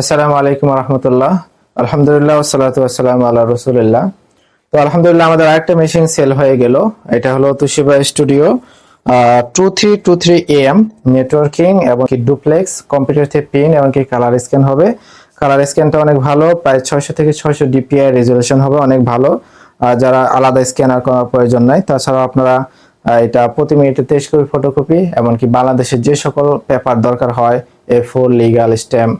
আসসালামু আলাইকুম রহমতুল্লাহ। আলহামদুলিল্লাহ সালাতু আসসালাম আল্লাহ রসুলিল্লাহ। তো আলহামদুলিল্লাহ আমাদের আরেকটা মেশিন সেল হয়ে গেল। এটা হলো Toshiba studio two three two three M networking এবং কি ডুপ্লেক্স, কম্পিউটার থেকে পিন এবং কি কালার স্ক্যান হবে। কালার স্ক্যানটা অনেক ভালো, প্রায় ছয়শো থেকে ছয়শো ডিপিআই রেজলিউশন হবে, অনেক ভালো। যারা আলাদা স্ক্যানার করার প্রয়োজন নাই, তাছাড়াও আপনারা এটা প্রতি মিনিটে তেইশ কপি ফটোকপি এমনকি বাংলাদেশের যে সকল পেপার দরকার হয় এ ফোর লিগাল স্ট্যাম্প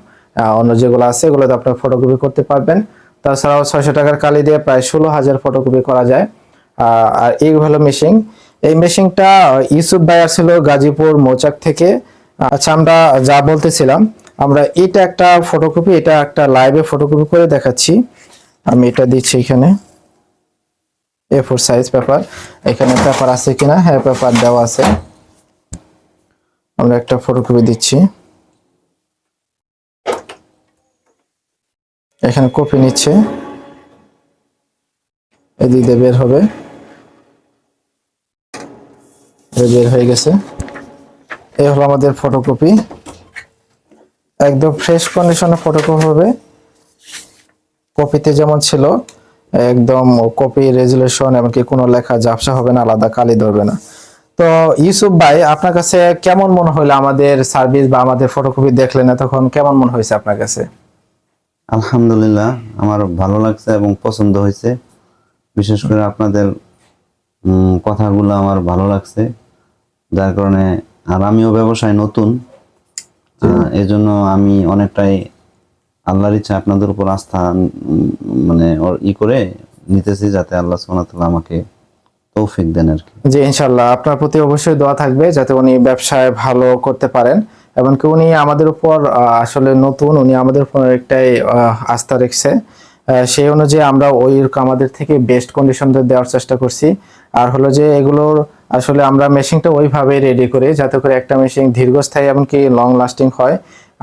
অন্য যেগুলো আছে, এগুলোতে আপনার ফটোকপি করতে পারবেন। তাছাড়াও ছয়শো টাকার কালি দিয়ে প্রায় ষোলো হাজার ফটোকপি করা যায়। আর এই হলো মেশিন এই মেশিনটা ইউসুফ ভাইয়ার ছিল গাজীপুর, মৌচাক থেকে। আচ্ছা আমরা যা বলতেছিলাম, আমরা এটা একটা ফটোকপি এটা একটা লাইভে ফটোকপি করে দেখাচ্ছি। আমি এটা দিচ্ছি এখানে। এ ফোর সাইজ পেপার এখানে পেপার আছে কিনা? হ্যাঁ পেপার দেওয়া আছে। আমরা একটা ফটোকপি দিচ্ছি। এখানে কপি নিচ্ছে। এদিক দিয়ে বের হবে। বের হয়ে গেছে। এই হলো আমাদের ফটোকপি একদম ফ্রেশ কন্ডিশনে ফটোকপি হবে। কপিতে যেমন ছিল, একদম কপি রেজুলেশন এমনকি কোনো লেখা ঝাপসা হবে না, আলাদা কালি ধরবে না। তো ইউসুফ ভাই, আপনার কাছে কেমন মনে হলো আমাদের সার্ভিস বা আমাদের ফটোকপি দেখলেন তখন কেমন মনে হয়েছে আপনার কাছে? আলহামদুলিল্লাহ আমার ভালো লাগছে এবং পছন্দ হয়েছে। বিশেষ করে আপনাদের কথাগুলো আমার ভালো লাগছে। যার কারণে আর আমিও ব্যবসায় নতুন। আহ, এই জন্য আমি অনেকটাই আল্লাহর ইচ্ছা আপনাদের উপর আস্থা মানে ই করে নিতেছি যাতে আল্লাহ সুবহানাহু আমাকে তৌফিক দেন আর কি। জি ইনশাল্লাহ আপনার প্রতি অবশ্যই দোয়া থাকবে যাতে উনি ব্যবসায় ভালো করতে পারেন। এমনকি উনি আমাদের উপর আসলে নতুন, উনি আমাদের উপর একটাই আস্থা রেখেছে। সেই অনুযায়ী আমরা ওই আমাদের থেকে বেস্ট কন্ডিশন দেওয়ার চেষ্টা করছি। আর হলো যে এগুলোর, আসলে আমরা মেশিনটা ওইভাবে রেডি করি, যাতে করে একটা মেশিন দীর্ঘস্থায়ী এমনকি লং লাস্টিং হয়।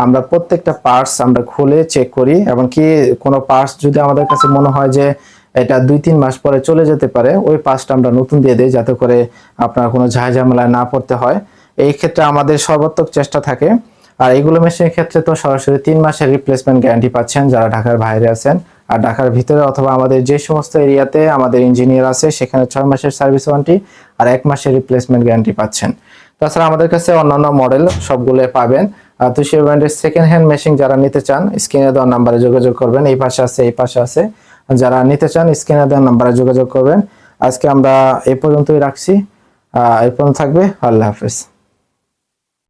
আমরা প্রত্যেকটা পার্টস আমরা খুলে চেক করি, এমনকি কোনো পার্টস যদি আমাদের কাছে মনে হয় যে এটা দুই তিন মাস পরে চলে যেতে পারে, ওই পার্টসটা আমরা নতুন দিয়ে দিই, যাতে করে আপনার কোনো ঝামেলায় না পড়তে হয়। এই ক্ষেত্রে আমাদের সর্বাত্মক চেষ্টা থাকে। আর এগুলো মেশিনের ক্ষেত্রে তো সরাসরি তিন মাসের রিপ্লেসমেন্ট গ্যারান্টি পাচ্ছেন যারা ঢাকার বাইরে আছেন। আর ঢাকার ভিতরে অথবা আমাদের যে সমস্ত এরিয়াতে আমাদের ইঞ্জিনিয়ার আছে, সেখানে ছয় মাসের সার্ভিস ওয়ারেন্টি আর এক মাসের রিপ্লেসমেন্ট গ্যারান্টি পাচ্ছেন। তাছাড়া আমাদের কাছে অন্যান্য মডেল সবগুলো পাবেন। আর তুষির ব্র্যান্ডের সেকেন্ড হ্যান্ড মেশিন যারা নিতে চান, স্ক্রিনে দেওয়ার নাম্বারে যোগাযোগ করবেন। এই পাশে আছে, এই পাশে আছে। যারা নিতে চান, স্ক্রিনে দেওয়ার নাম্বারে যোগাযোগ করবেন। আজকে আমরা এ পর্যন্তই রাখছি। এই পর্যন্ত থাকবে। আল্লাহ হাফেজ।